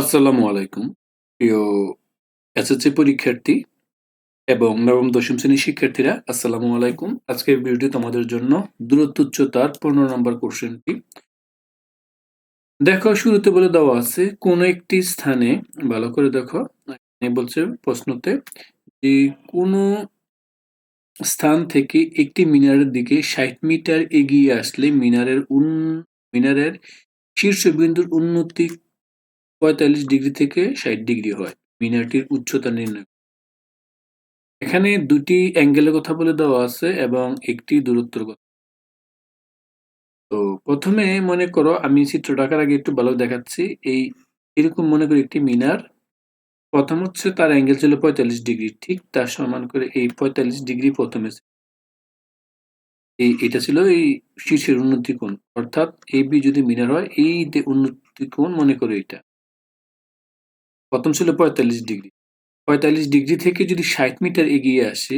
আসসালামু আলাইকুম। প্রিয় এসএসসি পরীক্ষার্থী এবং নবম দশম শ্রেণির শিক্ষার্থীরা, আসসালামু আলাইকুম। আজকের ভিডিওটি তোমাদের জন্য দূরত্ব উচ্চতার পনেরো নম্বর কোশ্চেনটি। দেখো, শুরুতে বলে দেওয়া আছে, কোন একটি স্থানে, ভালো করে দেখো বলছে প্রশ্নতে, যে কোন স্থান থেকে একটি মিনারের দিকে ষাট মিটার এগিয়ে আসলে মিনারের উন, মিনারের শীর্ষবিন্দুর উন্নতি পঁয়তাল্লিশ ডিগ্রি থেকে ষাট ডিগ্রি হয়। মিনারটির উচ্চতা নির্ণয় এখানে দুটি অ্যাঙ্গেলের কথা বলে দেওয়া আছে এবং একটি দূরত্বের কথা। তো প্রথমে মনে করো আমি চিত্রটা আঁকার আগে একটু ভালো দেখাচ্ছি। এই এরকম মনে করি একটি মিনার। প্রথম হচ্ছে তার অ্যাঙ্গেল ছিল পঁয়তাল্লিশ ডিগ্রি ঠিক তার সমান করে এই পঁয়তাল্লিশ ডিগ্রি প্রথমে এই, এটা ছিল এই শীর্ষের উন্নতি কোণ। অর্থাৎ এই বি যদি মিনার হয়, এই উন্নতি কোণ মনে করো এটা। প্রথম ছিল পঁয়তাল্লিশ ডিগ্রি। পঁয়তাল্লিশ ডিগ্রি থেকে যদি ষাট মিটার এগিয়ে আসে,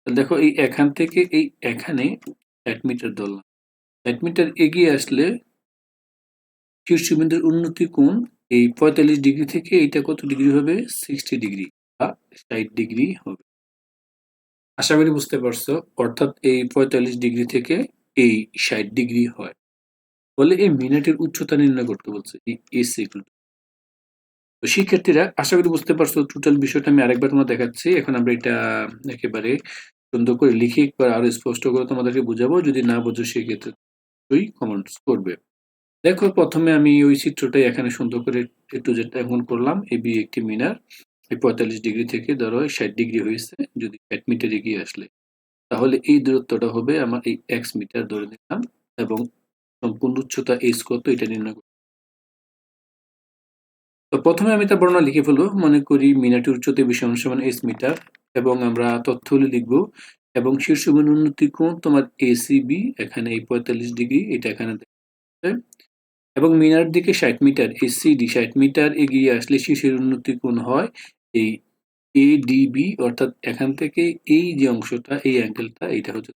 তাহলে দেখো এই এখান থেকে এই এখানে ষাট মিটার ধরলাম ষাট মিটার এগিয়ে আসলে শীর্ষবিন্দুর উন্নতি কোণ এই পঁয়তাল্লিশ ডিগ্রি থেকে এইটা কত ডিগ্রি হবে? সিক্সটি ডিগ্রি বা ষাট ডিগ্রি হবে। আশা করি বুঝতে পারছ, অর্থাৎ এই পঁয়তাল্লিশ ডিগ্রি থেকে এই ষাট ডিগ্রি হয়। বলে এই মিনিটের উচ্চতা নির্ণয় করতে বলছে এই এস ইকুয়াল তো শিক্ষার্থীরা আশা করি বুঝতে পারছ টোটাল বিষয়টা আমি আরেকবার তোমার দেখাচ্ছি। এখন আমরা এটা একেবারে সুন্দর করে লিখে একবার আরও স্পষ্ট করে তোমাদেরকে বুঝাবো। যদি না বোঝো, সেক্ষেত্রে তুই কমেন্টস করবে। দেখো, প্রথমে আমি ওই চিত্রটাই এখানে সুন্দর করে একটু যেটা এখন করলাম। এ বি একটি মিনার। এই পঁয়তাল্লিশ ডিগ্রি থেকে ধরো ষাট ডিগ্রি হয়েছে। যদি ষাট মিটার এগিয়ে আসলে, তাহলে এই দূরত্বটা হবে আমার এই এক্স মিটার ধরে নিলাম এবং সম্পূর্ণ উচ্চতা এইচ কত এটা নির্ণয় তো প্রথমে আমি তার বর্ণনা লিখে ফেলব। মনে করি মিনারটির উচ্চতা বেশি অংশ মানে এস মিটার এবং আমরা তথ্যগুলি লিখব, এবং শীর্ষবিন উন্নতি কোণ তোমার এসিবি এখানে এই পঁয়তাল্লিশ ডিগ্রি, এটা এখানে এবং মিনার দিকে ষাট মিটার এসিডি ষাট মিটার এগিয়ে আসলে শীর্ষের উন্নতি কোণ হয় এই এডিবি অর্থাৎ এখান থেকে এই যে অংশটা, এই অ্যাঙ্গেলটা এইটা হচ্ছে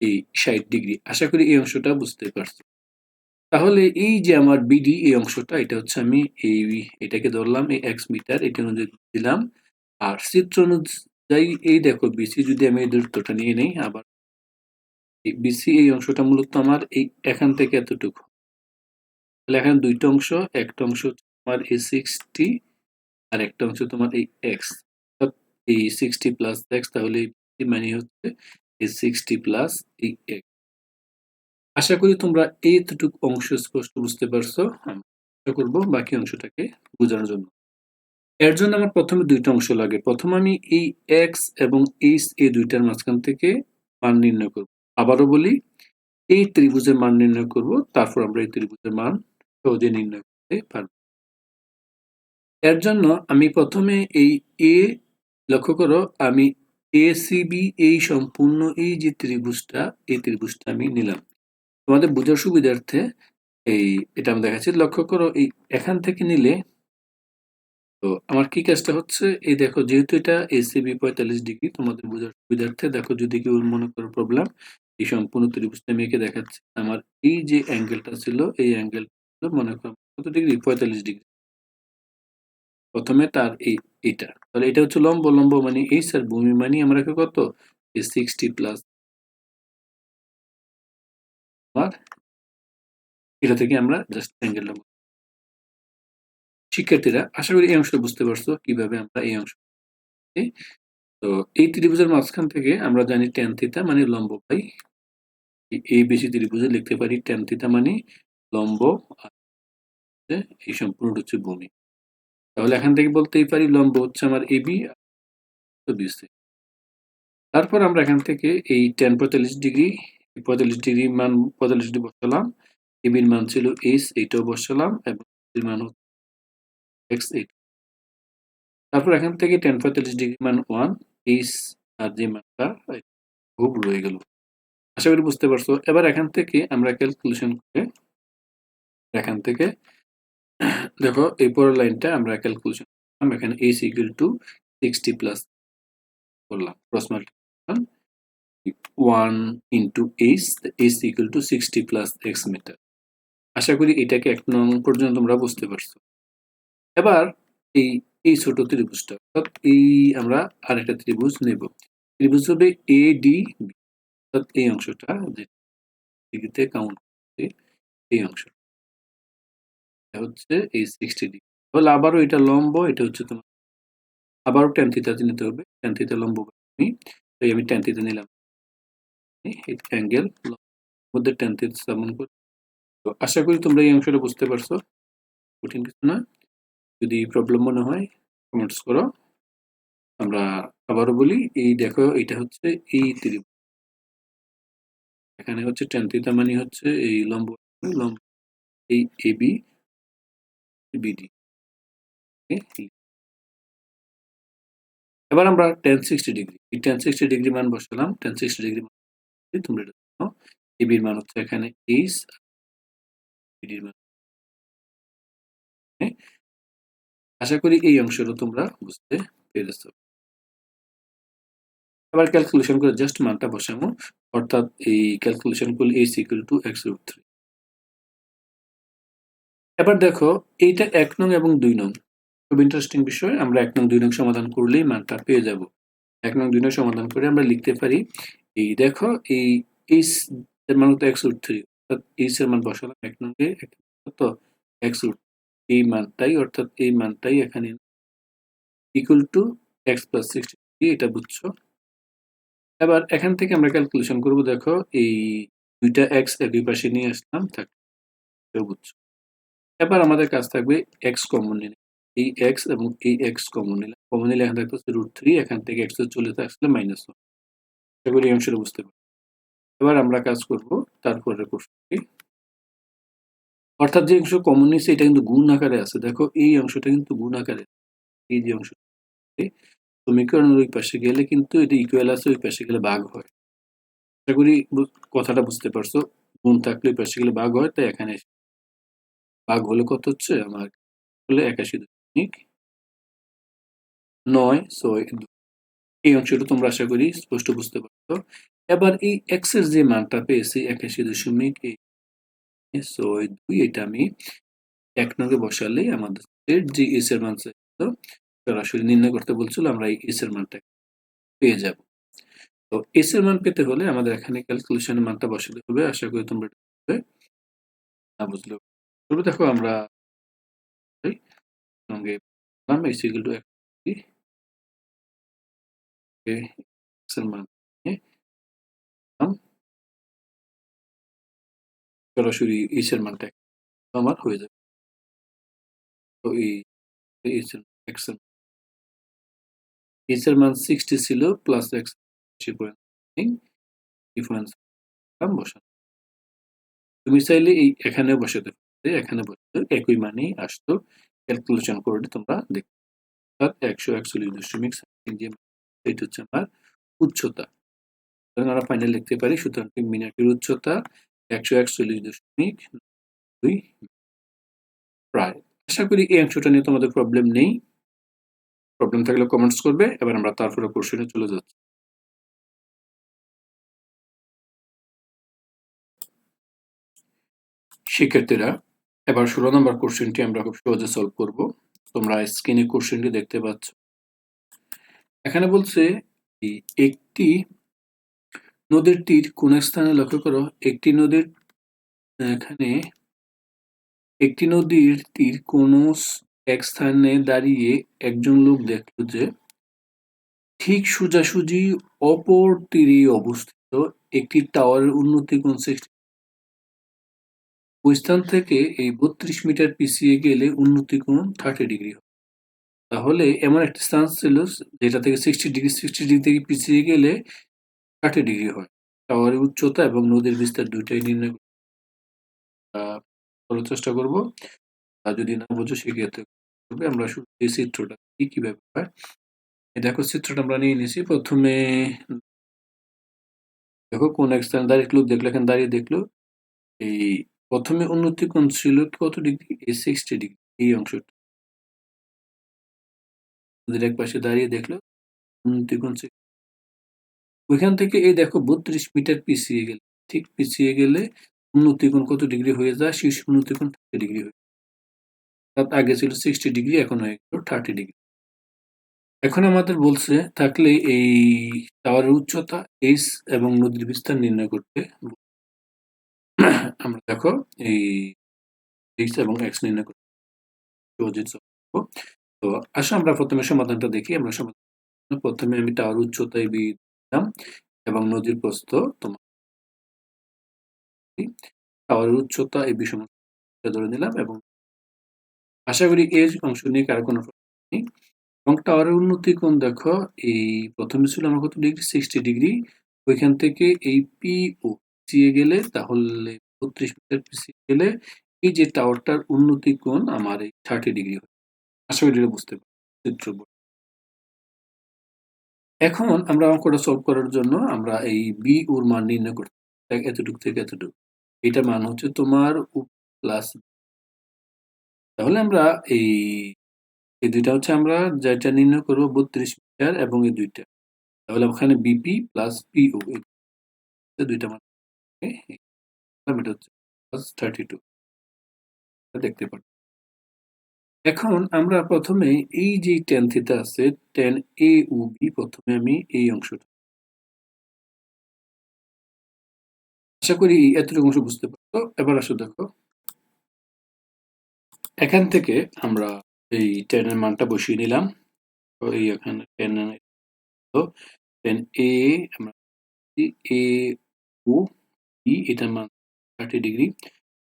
এই ষাট ডিগ্রি। আশা করি এই অংশটা বুঝতে পারছি। তাহলে এই যে আমার বিডি এই অংশটা, এটা হচ্ছে আমি এই এটাকে ধরলাম, এই এক্স মিটার এটা অনুযায়ী দিলাম। আর চিত্র অনুযায়ী, এই দেখো বিসি যদি আমি এই দূরত্বটা নিয়ে নেই, আবার বিসি এই অংশটা মূলত আমার এই এখান থেকে এতটুকু। তাহলে এখানে দুইটা অংশ, একটা অংশ তোমার এই সিক্সটি আর একটা অংশ তোমার এই এক্স এই সিক্সটি প্লাস এক্স তাহলে মানে হচ্ছে এই সিক্সটি প্লাস এই এক্স আশা করি তোমরা এইটুকু অংশ স্পষ্ট বুঝতে পারছ। চেষ্টা করব বাকি অংশটাকে বোঝানোর জন্য। এর জন্য আমার প্রথমে দুইটা অংশ লাগে। প্রথম আমি এই এক্স এবং এইচ এই দুইটার মাঝখান থেকে মান নির্ণয় করব। আবারও বলি, এই ত্রিভুজের মান নির্ণয় করব, তারপর আমরা এই ত্রিভুজের মান সহজে নির্ণয় করতে পারব। এর জন্য আমি প্রথমে এই এ লক্ষ্য করো, আমি এ সিবি এই সম্পূর্ণ এই যে ত্রিভুজটা, এই ত্রিভুজটা আমি নিলাম। তোমাদের বোঝার সুবিধার্থে এই এটা আমি দেখাচ্ছি। লক্ষ্য করো, এই এখান থেকে নিলে তো আমার কি কাজটা হচ্ছে, এই দেখো যেহেতু এটা এসিবি পঁয়তাল্লিশ ডিগ্রি, তোমাদের বোঝার সুবিধার্থে দেখো যদি কেউ মনে করো প্রবলেম এই সম্পূর্ণ ত্রিভুজটা আমি এঁকে দেখাচ্ছি। আমার এই যে অ্যাঙ্গেলটা ছিল, এই অ্যাঙ্গেল মনে করো কত ডিগ্রি? পঁয়তাল্লিশ ডিগ্রি। প্রথমে তার এই এটা তাহলে এটা হচ্ছে লম্ব লম্ব মানে এই স্যার ভূমি মানে আমরা কত? সিক্সটি প্লাস আর এটা থেকে আমরা জাস্ট অ্যাঙ্গেলটা শিক্ষার্থীরা আশা করি এই অংশটা বুঝতে পারছ কীভাবে আমরা এই অংশ তো এই ত্রিভুজের মাঝখান থেকে আমরা জানি টেন থিতা মানে লম্ব পাই এই বেশি ত্রিভুজে লিখতে পারি টেন থিতা মানে লম্ব এই সম্পূর্ণ হচ্ছে ভূমি তাহলে এখান থেকে বলতেই পারি লম্ব হচ্ছে আমার এবি বিসি তারপর আমরা এখান থেকে এই টেন পঁয়তাল্লিশ ডিগ্রি ৪৫ ডিগ্রি মান ৪৫ ডিগ্রি বসালাম এবির মান ছিল এইচ এইটাও বসালাম এবং মান এক্স এইট তারপর এখান থেকে টেন পঁয়তাল্লিশ ডিগ্রি মান ওয়ান এইচ আর যে মানটা খুব রয়ে গেল। আশা করি বুঝতে পারছ। এবার এখান থেকে আমরা ক্যালকুলেশন করে, এখান থেকে দেখো এই পরের লাইনটা আমরা ক্যালকুলেশন করলাম। এখানে H equal to sixty plus করলাম cross 1 into H H equal to sixty plus X meter আশা করি এটাকে এক নং পর্যন্ত তোমরা বুঝতে পারছ। এবার এই এই ছোট ত্রিভুজটা, অর্থাৎ এই আমরা আরেকটা ত্রিভুজ নেব। ত্রিভুজ হবে এ ডি অর্থাৎ এই অংশটা ডিগ্রিতে কাউন্ট করতে, এই অংশ। হচ্ছে এই সিক্সটি ডিগ্রি তাহলে আবারও এটা লম্ব, এটা হচ্ছে তোমার। আবারও টেন থিতাতে নিতে হবে। টেন থিতা লম্ব আমি। তো আমি ট্যান থিতা নিলাম। অ্যাঙ্গেল মধ্যে ট্যান থিতা স্থাপন করি। তো আশা করি তোমরা এই অংশটা বুঝতে পারছ। কঠিন কিছু না। যদি প্রবলেম মনে হয় কমেন্টস করো। আমরা আবারও বলি, এই দেখো এটা হচ্ছে এই ত্রিভুজ। এখানে হচ্ছে ট্যান থিতা মানে হচ্ছে এই লম্ব লম্ব। এই এবি বিডি এবার আমরা টেন সিক্সটি ডিগ্রি এই টেন সিক্সটি ডিগ্রি মান বসালাম। টেন সিক্সটি ডিগ্রি তোমরা এটা জানো এবির মান হচ্ছে এখানে এইচ বিডির মান আশা করি এই অংশটা তোমরা বুঝতে পেরেছ। এবার ক্যালকুলেশন করে জাস্ট মানটা বসাবো, অর্থাৎ এই ক্যালকুলেশন করলে H equal to X root three এবার দেখো, এইটা এক নং এবং দুই নং। খুব ইন্টারেস্টিং বিষয়, আমরা এক নং দুই নং সমাধান করলেই মানটা পেয়ে যাব। এক নং দুই নং সমাধান করে আমরা লিখতে পারি এই দেখো, এই এইচ এর মান এক্স রুট থ্রি অর্থাৎ এইচ মান বসালাম এক নঙ্গে কত এক্স রুট এই মানটাই, অর্থাৎ এই মানটাই এখানে equal to X plus sixty এটা বুঝছ? এবার এখান থেকে আমরা ক্যালকুলেশন করব, দেখো, এই দুইটা এক্স একই পাশে নিয়ে আসলাম, থাকে বুঝছ। এবার আমাদের কাজ থাকবে এক্স কমন নিলে। এই এক্স এবং এই এক্স কমন নিলে। কমন নিলে এখান থাকতেছে রুট থ্রি এখান থেকে এক্স চলে আসলে মাইনাস ওয়ান এই অংশটা বুঝতে পারি এবার আমরা কাজ করব তারপরে প্রশ্নটি। অর্থাৎ যে অংশ কমন নিচ্ছে এটা কিন্তু গুণ আকারে আছে। দেখো, এই অংশটা কিন্তু গুণ আকারে এই যে অংশ সমীকরণের ওই পাশে গেলে কিন্তু এটা ইকুয়াল আছে, ওই পাশে গেলে বাঘ হয়। আশা করি কথাটা বুঝতে পারছ। গুণ থাকলে ওই পাশে গেলে বাঘ হয়, তাই এখানে বাঘ হলে কত হচ্ছে? আমার হলে একাশি দশমিক নয়, ছয় এই অংশটা তোমরা আশা করি স্পষ্ট বুঝতে পারছ। এবার এই এক্সের যে মানটা পেয়েছি, একাশি দশমিক ছয় দুই এটা আমি এক নগে বসালেই আমাদের যে এস এর মান সরাসরি নির্ণয় করতে বলছিল, আমরা এই এস এর মানটা পেয়ে যাব। তো এস এর মান পেতে হলে আমাদের এখানে ক্যালকুলেশনের মানটা বসাতে হবে। আশা করি তোমরা না বুঝলে তবে দেখো আমরা। সঙ্গে এস ইকুয়াল টু এক্সের মান। সরাসরি এইচ এর মানটা আমার হয়ে যাবে। তো এই এর মান সিক্সটি ছিল প্লাস এক্স ডিফারেন্স বসানো। তুমি চাইলে এই এখানে বসাতে পারতে এখানে বসে বসাতে একই মানেই আসতো। ক্যালকুলেশন করে তোমরা দেখতে একশো একচল্লিশ দশমিক যে এটা হচ্ছে আমার উচ্চতা। আমরা ফাইনাল লিখতে পারি, সুতরাং মিনাটির উচ্চতা একশো একচল্লিশ দশমিক দুই প্রায়। আশা করি এই অংশটা নিয়ে তোমাদের প্রবলেম নেই। প্রবলেম থাকলে কমেন্টস করবে, এবার আমরা তারপরে কোশ্চেনে চলে যাচ্ছি। শিক্ষার্থীরা, এবার ষোলো নম্বর কোশ্চেনটি আমরা খুব সহজে সলভ করব। তোমরা স্ক্রিনে কোশ্চেনটি দেখতে পাচ্ছ। এখানে বলছে একটি নদীর তীর কোন স্থানে লক্ষ্য করো? একটি নদীর, এখানে একটি নদীর তীর কোন এক স্থানে দাঁড়িয়ে একজন লোক দেখল যে ঠিক সোজাসুজি অপর তীরে অবস্থিত একটি টাওয়ারের উন্নতি কোন ওই স্থান থেকে এই বত্রিশ মিটার পিছিয়ে গেলে উন্নতি কোণ থার্টি ডিগ্রি তাহলে এমন একটা স্থান ছিল যেটা থেকে সিক্সটি ডিগ্রি সিক্সটি ডিগ্রি থেকে পিছিয়ে গেলে ষাট ডিগ্রি হয়। টাওয়ারের উচ্চতা এবং নদীর বিস্তার দুইটাই নির্ণয় করার চেষ্টা করব। আর যদি না বোঝো, সেক্ষেত্রে আমরা শুধু এই চিত্রটা কি কীভাবে হয়। দেখো, চিত্রটা আমরা নিয়ে নিয়েছি। প্রথমে দেখো কোন এক স্থানে দাঁড়িয়ে লোক দেখল, এখানে দাঁড়িয়ে দেখল। এই প্রথমে উন্নতি কোণ ছিল কত ডিগ্রি? এই সিক্সটি ডিগ্রি, এই অংশটা। নদীর এক পাশে দাঁড়িয়ে দেখল। উন্নতি কোণ ওইখান থেকে এই দেখো বত্রিশ মিটার পিছিয়ে গেলে, ঠিক পিছিয়ে গেলে কোণ কত ডিগ্রি হয়ে যায়? শীর্ষ উন্নতি কোণ থার্টি ডিগ্রি হয়ে অর্থাৎ আগে ছিল সিক্সটি ডিগ্রি এখন হয়ে গেল থার্টি ডিগ্রি এখন আমাদের বলছে, থাকলে এই টাওয়ারের উচ্চতা এইচ এবং নদীর বিস্তার নির্ণয় করতে আমরা দেখো এই এইচ এবং এক্স নির্ণয় করতে। তো আসো আমরা প্রথমে সমাধানটা দেখি, আমরা সমাধান প্রথমে আমি টাওয়ার উচ্চতায় বি এবং নদীর প্রস্থ তোমার টাওয়ারের উচ্চতা এই বিষম ধরে নিলাম এবং আশা করি এই অংশ নিয়ে কারও কোনো নেই। এবং টাওয়ারের উন্নতি কোণ দেখো, এই প্রথমে ছিল আমার কত ডিগ্রি সিক্সটি ডিগ্রি ওইখান থেকে এই পি ও পিছিয়ে গেলে তাহলে বত্রিশ মিটার পিছিয়ে গেলে এই যে টাওয়ারটার উন্নতি কোণ আমার এই থার্টি ডিগ্রি হয় আশা করি এটা বুঝতে পারছি চিত্র বই। এখন আমরা অঙ্কটা সলভ করার জন্য আমরা এই বি ওর মান নির্ণয় করতে। এতটুকু থেকে এতটুকু। এটা মান হচ্ছে তোমার প্লাস তাহলে আমরা এই এই দুইটা হচ্ছে আমরা যেটা নির্ণয় করব বত্রিশ মিটার এবং এই দুইটা। তাহলে ওখানে বিপি প্লাস পিও দুইটা। মান হচ্ছে প্লাস থার্টি টু দেখতে পাচ্ছি এখন আমরা প্রথমে এই যে টেন থিতা আছে টেন এ ও বি প্রথমে আমি এই অংশটা। আশা করি এতটুকু অংশ বুঝতে পারছ। এবার আসো দেখো। এখান থেকে আমরা এই টেনের মানটা বসিয়ে নিলাম। তো এই এখানে টেন টেন এ আমরা এ ও বি এটার মান থার্টি ডিগ্রি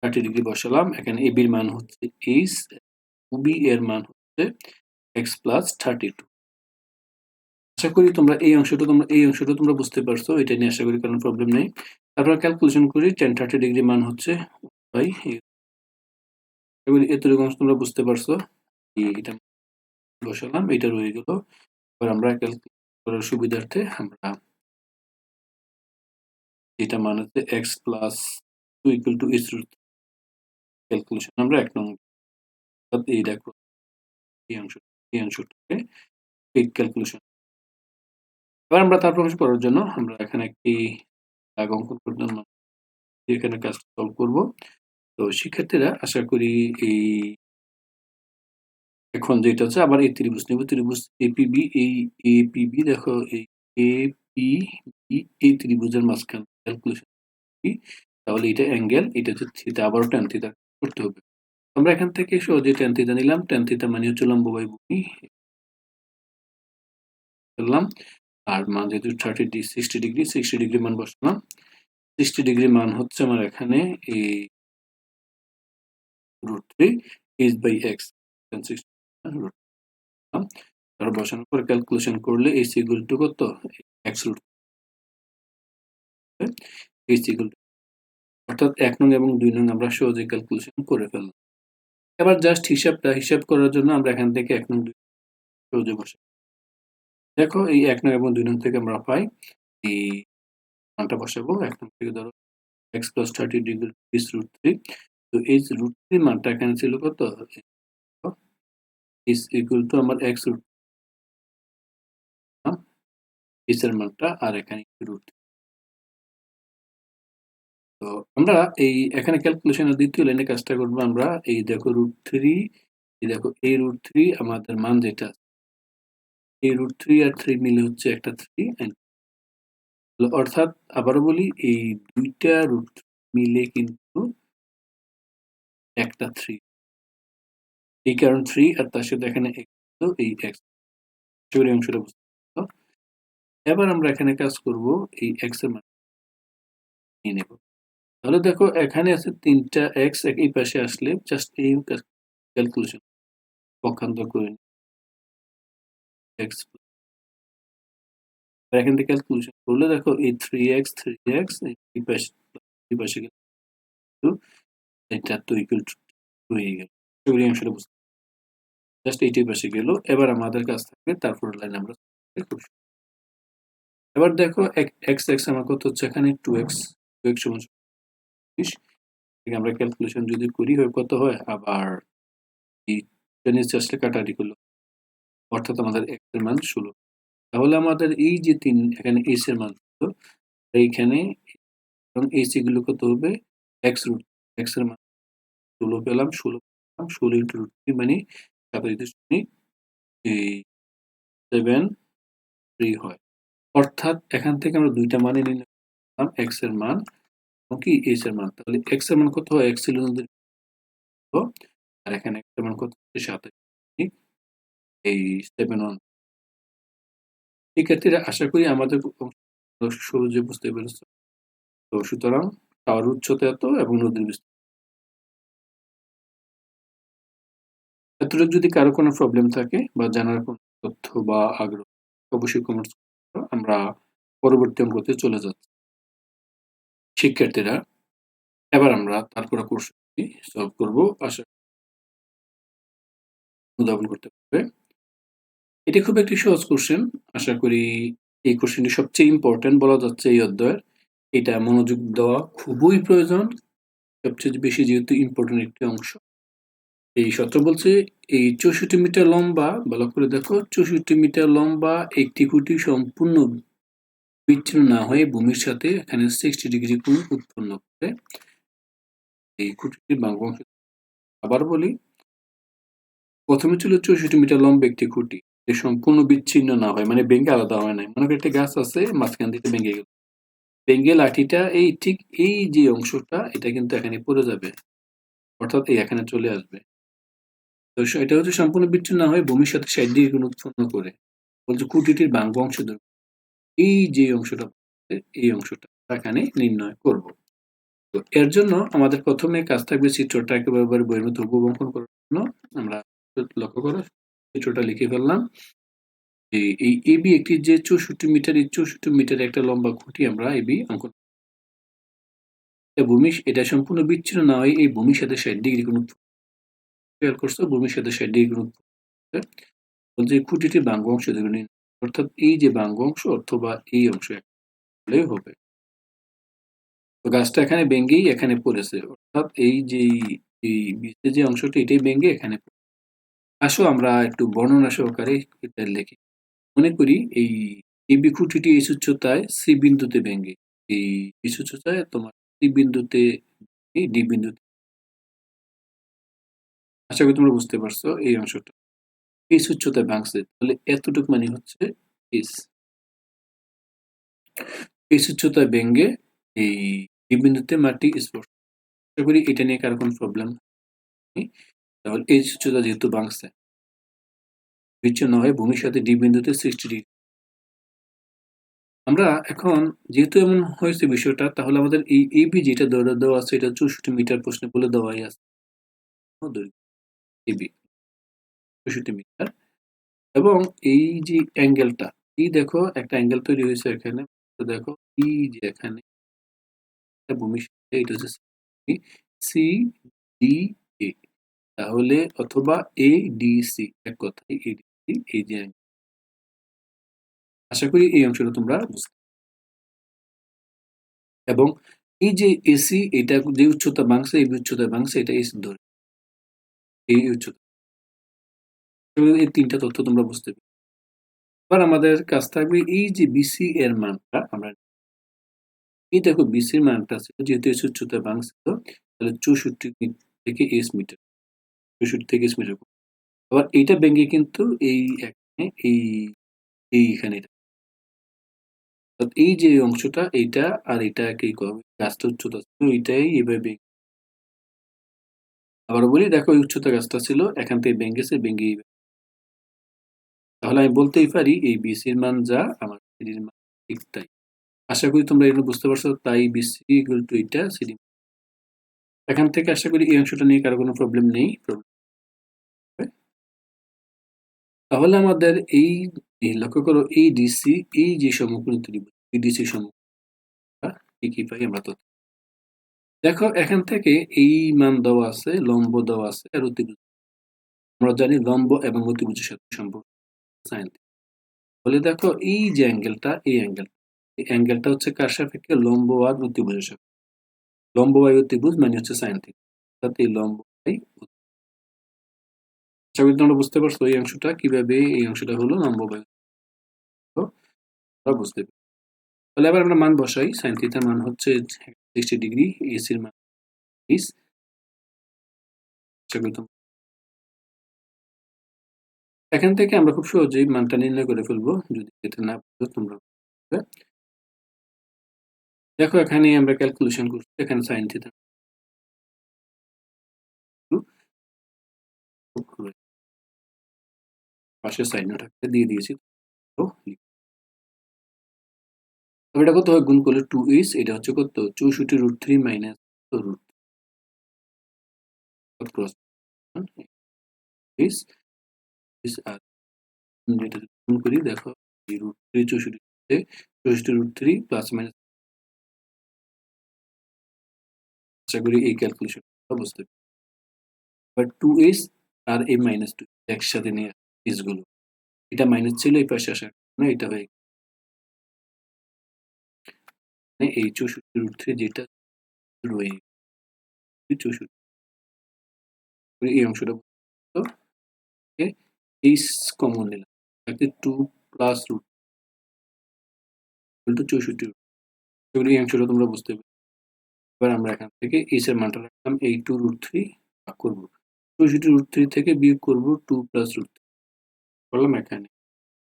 থার্টি ডিগ্রি বসালাম। এখানে এ বির মান হচ্ছে এইচ বি এর মান হচ্ছে এক্স প্লাস থার্টি টু আশা করি তোমরা এই অংশটা তোমরা, এই অংশটা তোমরা বুঝতে পারছ, এটা নিয়ে আশা করি কারণ প্রবলেম নেই। তারপর ক্যালকুলেশন করি টেন থার্টি ডিগ্রি মান হচ্ছে বাই এবার এতটুকু অংশ তোমরা বুঝতে পারছ। এটা বসালাম এটা রয়ে গেল। এবার আমরা ক্যালকুলেট করার সুবিধার্থে আমরা এটা মান হচ্ছে X plus two equal to is calculation আমরা এক নম্বর এই দেখো, এই অংশ, এই অংশটাকে এই ক্যালকুলেশন এবার আমরা তার প্রকাশ করার জন্য আমরা এখানে একটি দাগ অঙ্কন এখানে কাজ সলভ করব। তো শিক্ষার্থীরা আশা করি এই এখন যেটা হচ্ছে আবার এই ত্রিভুজ নেব, ত্রিভুজ এপিবি এই এপিবি দেখো, এই এপিবি এই ত্রিভুজের মাঝখান ক্যালকুলেশন তাহলে এটা অ্যাঙ্গেল এটা হচ্ছে থিতা আবারও ট্যান থিতা করতে হবে। আমরা এখান থেকে সহজে ট্যান থিতা নিলাম ট্যান থিতা মানে হচ্ছে লম্ব বাই ভূমি। করলাম আর মান যেহেতু thirty D sixty degree sixty degree মান বসালাম। সিক্সটি ডিগ্রি মান হচ্ছে আমার এখানে এই root three H by X root তার বসানোর পর ক্যালকুলেশন করলে এই সিগুল টু কত? এক্স রুট এই সিগুল অর্থাৎ এক নং এবং দুই নং আমরা সহজে ক্যালকুলেশন করে ফেললাম। এবার জাস্ট হিসাবটা, হিসাব করার জন্য আমরা এখান থেকে এক নং দুই বসে। দেখো, এই এক নং এবং দুই নং থেকে আমরা পাই এই মানটা বসাবো। এক নং থেকে ধরো X plus thirty degree is root three তো এই রুট থ্রি মানটা এখানে ছিল কত? ইকুয়াল টু আমার এক্স রুট এর মানটা আর এখানে রুট তো আমরা এই এখানে ক্যালকুলেশনের দ্বিতীয় লাইনে কাজটা করব আমরা। এই দেখো রুট থ্রি এই দেখো এই রুট থ্রি আমাদের মান যেটা এই রুট থ্রি আর থ্রি মিলে হচ্ছে একটা থ্রি অর্থাৎ আবারও বলি, এই দুইটা রুট মিলে কিন্তু একটা থ্রি এই কারণ থ্রি আর তার সাথে এখানে এই এক্স অংশটা বুঝতে এবার আমরা এখানে কাজ করব, এই এক্সের মান নিয়ে নেব। তাহলে দেখো এখানে আছে তিনটা এক্স এই পাশে আসলে জাস্ট এই ক্যালকুলেশন পক্ষান্তর করে এক্স এখান থেকে ক্যালকুলেশন করলে দেখো এই থ্রি এক্স থ্রি এক্স এই পাশে এটা তো ইকুয়াল টু হয়ে গেল। সেগুলি অংশটা বুঝতে জাস্ট এইটাই পাশে গেল। এবার আমাদের কাছ থাকবে তারপর লাইন আমরা খুব এবার দেখো এক্স এক্স আমার কত হচ্ছে এখানে টু এক্স টু এক্স সমান আমরা ক্যালকুলেশন যদি করি হয় কত হয়? আবার এই কাটাটি করল। অর্থাৎ আমাদের এক্সের মান ষোলো। তাহলে আমাদের এই যে তিন, এখানে এইচ এর মান এইখানে এবং এইচ এগুলো কত হবে? এক্স রুট এক্সের মান ষোলো পেলাম ষোলো পেলাম, ষোলো ইন্টু রুট থ্রি মানে সাতাশ দশমিক এই সেভেন থ্রি হয়। অর্থাৎ এখান থেকে আমরা দুইটা মানে নিলাম এক্সের মান কি এইচ এর মান, তাহলে এক্সের মান কত হয়? এক্স ছিল আর এখানে এক্সের মান কত হচ্ছে? সাতাশ এই সেভেন ওয়ান শিক্ষার্থীরা, আশা করি আমাদের সহজে বুঝতে পেরেছ। তো সুতরাং টাওয়ার উচ্চতা এত এবং নদীর বিস্তার। এতটুকু যদি কারও কোনো প্রবলেম থাকে বা জানার কোনো তথ্য বা আগ্রহ, অবশ্যই কমেন্টস আমরা পরবর্তী অঙ্কতে চলে যাচ্ছি। শিক্ষার্থীরা। এবার আমরা তারপরে কোর্সটি সলভ করব। আশা উদ্ভাবন করতে পারবে। এটি খুব একটি সহজ কোশ্চেন আশা করি এই কোশ্চেনটি সবচেয়ে ইম্পর্টেন্ট বলা যাচ্ছে এই অধ্যায়ের। এটা মনোযোগ দেওয়া খুবই প্রয়োজন। সবচেয়ে বেশি যেহেতু ইম্পর্টেন্ট একটি অংশ। এই সত্য বলছে, এই চৌষট্টি মিটার লম্বা, ভালো করে দেখো, চৌষট্টি মিটার লম্বা একটি খুঁটি সম্পূর্ণ বিচ্ছিন্ন না হয়ে ভূমির সাথে এখানে সিক্সটি ডিগ্রি কোণ উৎপন্ন করে। এই খুঁটিটির বাম অংশ আবার বলি, প্রথমে ছিল চৌষট্টি মিটার লম্বা একটি খুঁটি। যে সম্পূর্ণ বিচ্ছিন্ন না হয় মানে বেঙ্গে আলাদা হয় নাই। মনে করি একটা গাছ আছে, মাঝখান থেকে ভেঙে গেল। বেঙ্গে লাঠিটা, এই ঠিক এই যে অংশটা, এটা কিন্তু এখানে পড়ে যাবে। অর্থাৎ এই এখানে চলে আসবে। তো এটা হচ্ছে সম্পূর্ণ বিচ্ছিন্ন না হয়ে ভূমির সাথে ষাট ডিগ্রি উৎপন্ন করে। বলছে খুঁটিটির বাঙ্গ অংশ এই যে অংশটা, এই অংশটা এখানে নির্ণয় করব। তো এর জন্য আমাদের প্রথমে কাজ থাকবে চিত্রটা একেবারে বইয়ের মধ্যে অঙ্কন করার জন্য। আমরা লক্ষ্য করো, চিত্রটা লিখে ফেললাম। এই এবি একটি যে চৌষট্টি মিটার, এই চৌষট্টি মিটার একটা লম্বা খুঁটি আমরা এবি অঙ্কন ভূমি এটা সম্পূর্ণ বিচ্ছিন্ন না হয় এই ভূমির সাথে ষাট ডিগ্রি কোন খেয়াল করছ, ভূমির সাথে ষাট ডিগ্রি কোন বলছে খুঁটিটি বাঙ্গ অংশ অর্থাৎ এই যে বাঙ্গ অংশ অথবা এই অংশ হলেই হবে। তো গাছটা এখানে ভেঙ্গেই এখানে পড়েছে। অর্থাৎ এই যে, এই বীজের যে অংশটি, এটাই ভেঙ্গে এখানে আসো আমরা একটু বর্ণনা সহকারে এটা লিখি। মনে করি এই এই বিখুটিটি এই উচ্চতায় সি বিন্দুতে ভেঙ্গে। এই উচ্চতায় তোমার সি বিন্দুতে এই ডি বিন্দুতে। আশা করি তোমরা বুঝতে পারছ এই অংশটা। এই উচ্চতায় ভাঙছে তাহলে এতটুকু মানে হচ্ছে এস এই উচ্চতায় ভেঙ্গে এই বিন্দুতে মাটি স্পর্শ আশা করি এটা নিয়ে কারও কোনো প্রবলেম তাহলে এই উচ্চতা যেহেতু ভাঙছে বিচ্ছিন্ন হয়ে ভূমির সাথে ডি বিন্দুতে ডিগ্রি আমরা এখন যেহেতু এমন হয়েছে বিষয়টা, তাহলে আমাদের এই এবি যেটা দেওয়া আছে। এটা চৌষট্টি মিটার প্রশ্নে বলে দেওয়াই আছে। এবি চৌষট্টি মিটার। এবং এই যে অ্যাঙ্গেলটা, এই দেখো একটা অ্যাঙ্গেল তৈরি হয়েছে এখানে। দেখো, এই যে এখানে সাথে এটা হচ্ছে সি ডি এ তাহলে অথবা এ ডি সি এক কথায় এ ডি সি এই যে আশা করি এই অংশটা তোমরা বুঝতে এবং এই যে এসি এটা যে উচ্চতা ভাঙছে এই উচ্চতা ভাঙছে এটা এসি ধরে। এই উচ্চতা এই তিনটা তথ্য তোমরা বুঝতে পারবে এবার আমাদের কাছ থাকবে এই যে বিসি এর মানটা আমরা এই দেখো বিসির মানটা ছিল যেহেতু এস উচ্চতা ভাঙছিল, তাহলে চৌষট্টি থেকে এস মিটার, চৌষট্টি থেকে এস মিটার। আবার এইটা ব্যাঙ্গে কিন্তু এই এখানে, এই এইখানে এই যে অংশটা, এইটা আর এটা একই গাছটা উচ্চতা ছিল, এইটাই এভাবে আবার বলি, দেখো উচ্চতা গাছটা ছিল, এখান থেকে ভেঙ্গেছে ভেঙ্গে তাহলে আমি বলতেই পারি এই বিসির মান যা আমার সিডির মান ঠিক তাই। আশা করি তোমরা এগুলো বুঝতে পারছ, তাই বিসি ইকুয়াল টু এইটা সিডি এখান থেকে আশা করি এই অংশটা নিয়ে কারও কোনো প্রবলেম নেই তাহলে আমাদের এই লক্ষ্য করো, এই ডিসি এই যে সমকোণ ত্রিভুজ এই ডিসি সমকোণ কি পাই আমরা তো দেখো, এখান থেকে এই মান দেওয়া আছে, লম্ব দেওয়া আছে আর অতিভুজ। আমরা জানি লম্ব এবং অতিভুজের সাথে সম্পর্ক। সাইন বলে দেখো এই যে অ্যাঙ্গেলটা, এই অ্যাঙ্গেল, এই অ্যাঙ্গেলটা হচ্ছে কার সাপেক্ষে? লম্ব আর সাপেক্ষে। লম্ব বাই মানে হচ্ছে সাইন থিটা অর্থাৎ এই লম্ব বাই তোমরা বুঝতে পারছ এই অংশটা কীভাবে এই অংশটা হলো লম্ব বুঝতে পারি তাহলে আবার আমরা মান বসাই। সাইন থিটার মান হচ্ছে সিক্সটি ডিগ্রি, এসির মান করি এখান থেকে আমরা খুব সহজেই মানটা নির্ণয় করে ফেলব, যদি এটা না বুঝো তোমরা দেখো এখানে আমরা ক্যালকুলেশন করছি, এখানে সাইন থিটা পাশে সাইন দিয়ে দিয়েছি তবে এটা কত হয়? গুণ করলে টু ইস এটা হচ্ছে কত? চৌষট্টি root three minus root cross is আর যেটা গুণ করি, দেখো রুট থ্রি চৌষট্টি চৌষট্টি রুট থ্রি প্লাস মাইনাস আশা করি এই ক্যালকুলেশন বুঝতে বাট টু ইস আর এই মাইনাস টু একসাথে নিয়ে ইসগুলো এটা মাইনাস ছিল, এই পাশে আসার কারণে এটা হয়ে মানে এই চৌষট্টি রুট থ্রি যেটা রয়ে চৌষট্টি। এই অংশটা এই কমন নিলাম তাকে টু প্লাস রুট টু চৌষট্টি রুট এই অংশটা তোমরা বুঝতে পারবে এবার আমরা এখান থেকে এইচ এর মানটা রাখলাম এই টু রুট থ্রি ভাগ করব। চৌষট্টি রুট থ্রি থেকে বিয়োগ করব টু প্লাস রুট থ্রি করলাম এখানে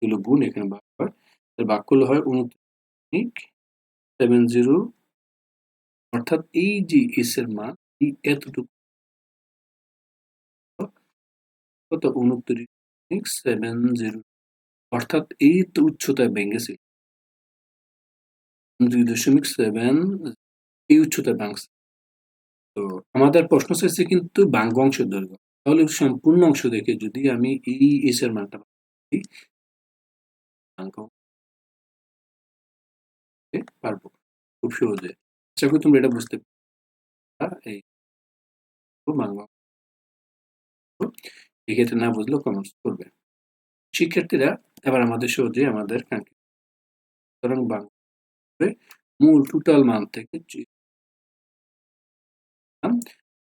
এগুলো গুণ, এখানে ভাগ হয় ভাগ করলে হয় উনত্রিশ সেভেন জিরো অর্থাৎ এই যে এস এর মান, এই এতটুকু। কত? উনত্রিশ সেভেন জিরো অর্থাৎ এই ভেঙেছিল দুই দশমিক সেভেন এই ভাঙছে তো আমাদের প্রশ্ন চাইছে কিন্তু বাঙ্গ অংশের দৈর্ঘ্য তাহলে সম্পূর্ণ অংশ দেখে যদি আমি এই এস এর মানটা পারব খুব সহজে আশা করি তোমরা এটা বুঝতে এই এক্ষেত্রে না বুঝলেও কমেন্টস করবে। শিক্ষার্থীরা এবার আমাদের সহজে আমাদের কাঙ্ক্ষিত সুতরাং বাংলা মূল টোটাল মান থেকে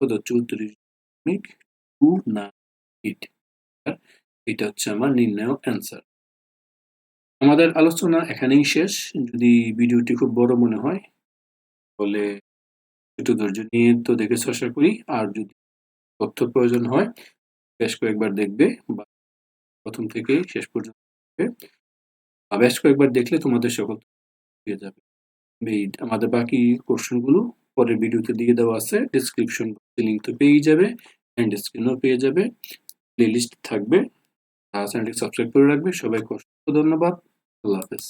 দশমিক টু না এইট এটা হচ্ছে আমার নির্ণয় অ্যান্সার আমাদের আলোচনা এখানেই শেষ। যদি ভিডিওটি খুব বড় মনে হয়, তাহলে একটু ধৈর্য নিয়ে তো দেখে আশা করি। আর যদি তথ্য প্রয়োজন হয় বেশ কয়েকবার দেখবে বা প্রথম থেকে শেষ পর্যন্ত বা বেশ কয়েকবার দেখলে তোমাদের সকল পেয়ে যাবে। এই আমাদের বাকি কোশ্চেনগুলো পরের ভিডিওতে দিয়ে দেওয়া আছে। ডিসক্রিপশন লিঙ্ক তো পেয়েই যাবে অ্যান্ড স্ক্রিনও পেয়ে যাবে। প্লে লিস্ট থাকবে চ্যানেলটি সাবস্ক্রাইব করে রাখবে, সবাইকে অসংখ্য ধন্যবাদ। আল্লাহ হাফেজ।